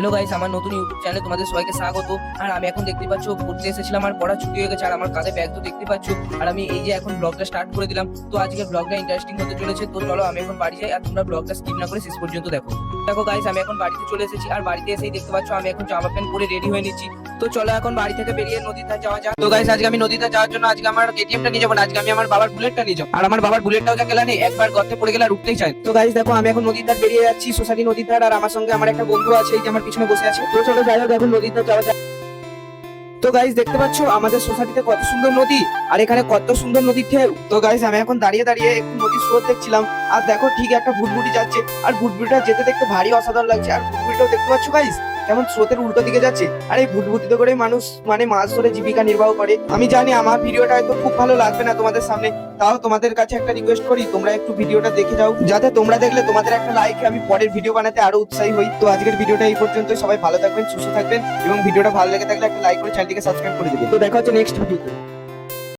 Hello guys আমার নতুন YouTube চ্যানেলে তোমাদের সবাইকে স্বাগত। আর আমি এখন দেখতে পাচ্ছ, ঘুরতে এসেছিলাম আর পড়া ছুটি হয়ে গেছে, আর আমার কাঁধে ব্যাগ তো দেখতে পাচ্ছ। আর আমি এই যে এখন ব্লগটা স্টার্ট করে দিলাম, তো আজকে ব্লগটা ইন্টারেস্টিং হতে চলেছে। তো চলো আমি এখন বাড়ি যাই, আর তোমরা ব্লগটা স্কিপ না করে শেষ পর্যন্ত দেখো। দেখো গাইস আমি এখন বাড়িতে চলে এসেছি, আর বাড়িতে এসেই দেখতে পাচ্ছ, আমি এখন জামা প্যান্ট পরে রেডি হয়ে নিচ্ছি। তো চলো এখন বাড়ি থেকে বেরিয়ে নদীতে যাওয়া যাক। তো গাইস আজকে আমি নদীতে যাওয়ার জন্য আজকে আমার কেটিএমটা নিয়ে যাব না, আজকে আমি আমার বাবার বুলেটটা নিয়ে যাব। আর আমার বাবার বুলেটটাও যা গেলানি, একবার গর্তে পড়ে গেলে আর উঠতেই চাই তো গাইস দেখো, আমি এখন ধার বেরিয়ে যাচ্ছি সোসাইটি ধার, আর আমার সঙ্গে আমার একটা বন্ধু আছে, এই যে আমার পিছনে বসে আছে। তো চলো যাই হোক, এখন ধার যাওয়া যাক। তো গাইস দেখতে পাচ্ছ, আমাদের সোসাইটিতে কত সুন্দর নদী, আর এখানে কত সুন্দর নদীর ঢেউ। তো গাইস আমি এখন দাঁড়িয়ে দাঁড়িয়ে একটু নদীর স্রোত দেখছিলাম, আর দেখো ঠিক একটা ভুটভুটি যাচ্ছে, আর ভুটভুটিটা যেতে দেখতে ভারী অসাধারণ লাগছে, আর ভুটভুটিটাও দেখতে পাচ্ছ গাইস কেমন স্রোতের উল্টো দিকে যাচ্ছে? আর এই ভুটভুটিতে করে মানুষ মানে মাছ ধরে জীবিকা নির্বাহ করে। আমি জানি আমার ভিডিওটা হয়তো খুব ভালো লাগবে না তোমাদের সামনে, তাও তোমাদের কাছে একটা রিকোয়েস্ট করি, তোমরা একটু ভিডিওটা দেখে যাও। যাতে তোমরা দেখলে তোমাদের একটা লাইক আমি পরের ভিডিও বানাতে আরও উৎসাহী হই। তো আজকের ভিডিওটা এই পর্যন্ত সবাই ভালো থাকবেন, সুস্থ থাকবেন, এবং ভিডিওটা ভালো লেগে থাকলে একটা লাইক করে চ্যানেলটিকে সাবস্ক্রাইব করে দেবেন। তো দেখা হচ্ছে নেক্সট ভিডিওতে